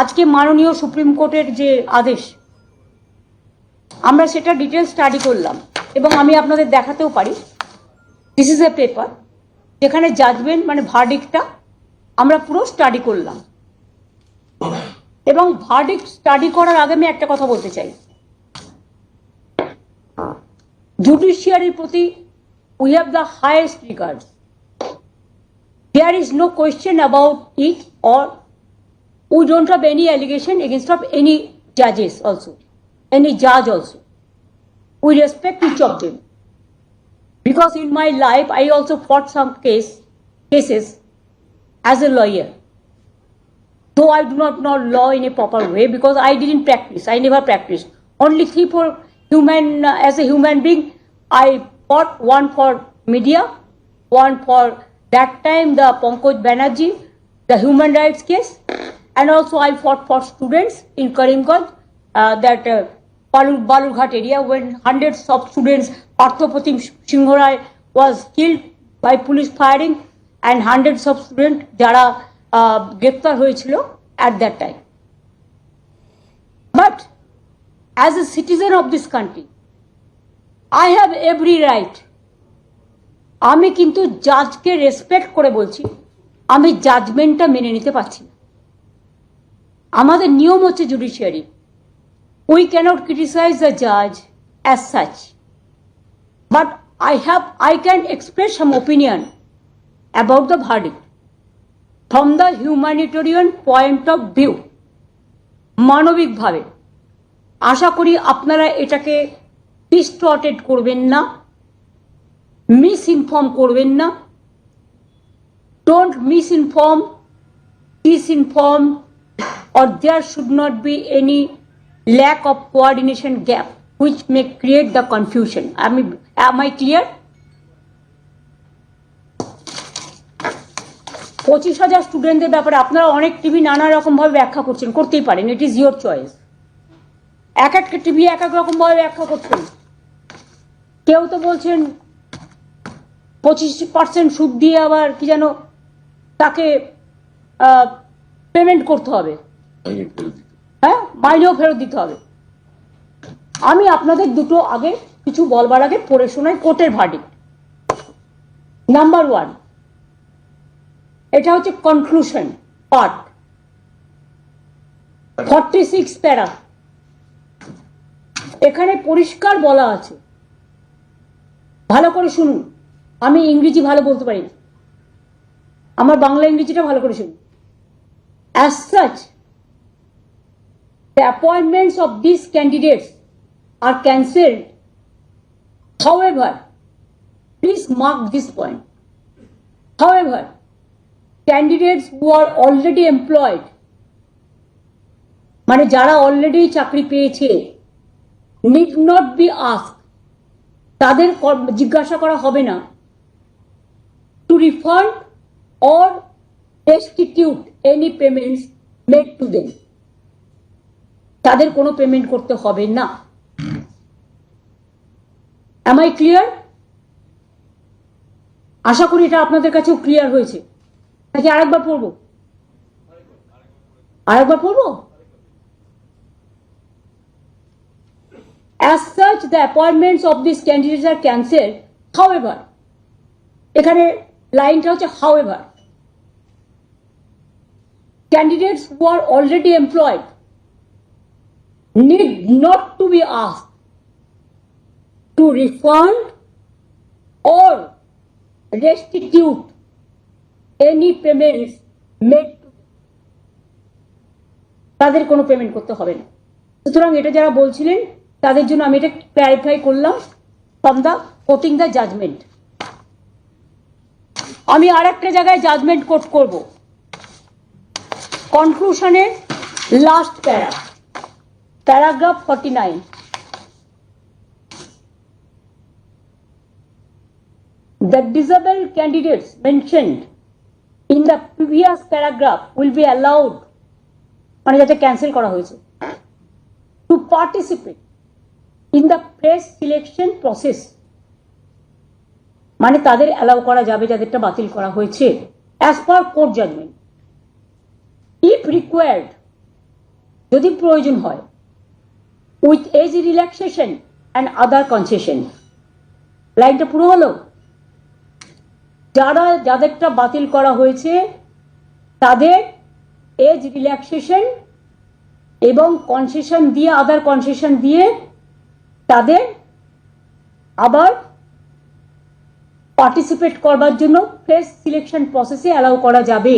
আজকে মাননীয় সুপ্রিম কোর্টের যে আদেশ, আমরা সেটা ডিটেল স্টাডি করলাম এবং আমি আপনাদের দেখাতেও পারি। দিস ইজ এ পেপার যেখানে জাজমেন্ট মানে ভার্ডিকটা আমরা পুরো স্টাডি করলাম। এবং ভার্ডিক স্টাডি করার আগে আমি একটা কথা বলতে চাই। জুডিশিয়ারির প্রতি we have the highest regard there is no question about it or we don't have any allegation against of any judges also any judge also. We respect each of them. Because in my life i also fought some case cases as a lawyer. Though i do not know law in a proper way because i didn't practice i never practiced. Only three for human uh, as a human being i fought one for media one for that time the pankaj banerjee the human rights case and also i fought for students in karimganj uh, that uh, Balur, balurghat area when hundreds of students Parthopatim Singhorai was killed by police firing and hundreds of students যারা uh, গ্রেপ্তার হয়েছিল at that time but as a citizen of this country I have every right আমি কিন্তু জাজকে respect করে বলছি আমি জাজমেন্টটা মেনে নিতে পারছি না আমাদের নিয়ম হচ্ছে judiciary we cannot criticise the জাজ as such but I have I can express some opinion about the verdict from the humanitarian point of view মানবিকভাবে, আশা করি আপনারা এটাকে ডিস্টর্টেড করবেন না মিস ইনফর্ম করবেন না। Don't misinform disinform or there should not be any lack of coordination gap which may create the confusion. I, am I clear? পঁচিশ হাজার স্টুডেন্টদের ব্যাপারে আপনারা অনেক টিভি নানা রকমভাবে ব্যাখ্যা করছেন করতেই পারেন ইট ইজ ইয়োর চয়েস এক একটা টিভি এক এক রকমভাবে ব্যাখ্যা করছেন কেউ তো বলছেন পঁচিশ পার্সেন্ট সুদ দিয়ে আবার কি যেন তাকে পেমেন্ট করতে হবে হ্যাঁ মাইনেও ফেরত দিতে হবে। আমি আপনাদের দুটো আগে কিছু বলবার আগে পড়ে শোনাই কোর্টের ভার্ডিক নাম্বার ওয়ান এটা হচ্ছে কনক্লুশন পার্ট ফর্টি সিক্স প্যারা। এখানে পরিষ্কার বলা আছে। ভালো করে শুনুন। আমি ইংরেজি ভালো বলতে পারি না। আমার বাংলা ইংরেজিটা ভালো করে শুনুন। As such the appointments of these candidates are cancelled. However, please mark this point. However, candidates who are already employed, মানে যারা অলরেডি চাকরি পেয়েছে নিড নট বি আস্ক তাদের জিজ্ঞাসা করা হবে না to refund or restitute any made to them তাদের কোনো পেমেন্ট করতে হবে না। আমাই ক্লিয়ার আশা করি এটা আপনাদের কাছেও ক্লিয়ার হয়েছে। নাকি আরেকবার পড়ব। আরেকবার পড়ব? As such the appointments of this candidate are cancel however এখানে লাইনটা হচ্ছে however candidates who are already employed need not to be asked to refund or restitute any payments made তাদের কোনো পেমেন্ট করতে হবে না। সুতরাং এটা যারা বলছিলেন, তাদের জন্য আমি এটা ক্ল্যারিফাই করলাম from the quoting the judgement আমি আর একটা জায়গায় জাজমেন্ট কোট করব। কনক্লুশনের last para paragraph 49 the disabled candidates mentioned in the previous paragraph will be allowed মানে যাতে ক্যান্সেল করা হয়েছে to participate in the press selection process মানে তাদের অ্যালাউ করা যাবে, যাদেরটা বাতিল করা হয়েছে as per court judgement if required যদি প্রয়োজন হয় with age relaxation and other concession লাইনটা পুরো হলো? যারা যাদেরটা বাতিল করা হয়েছে, তাদের এজ রিল্যাক্সেশন এবং কনসেশন দিয়ে আদার কনসেশন দিয়ে তাদের আবার পার্টিসিপেট করবার জন্য ফ্রেশ সিলেকশন প্রসেসে অ্যালাউ করা যাবে।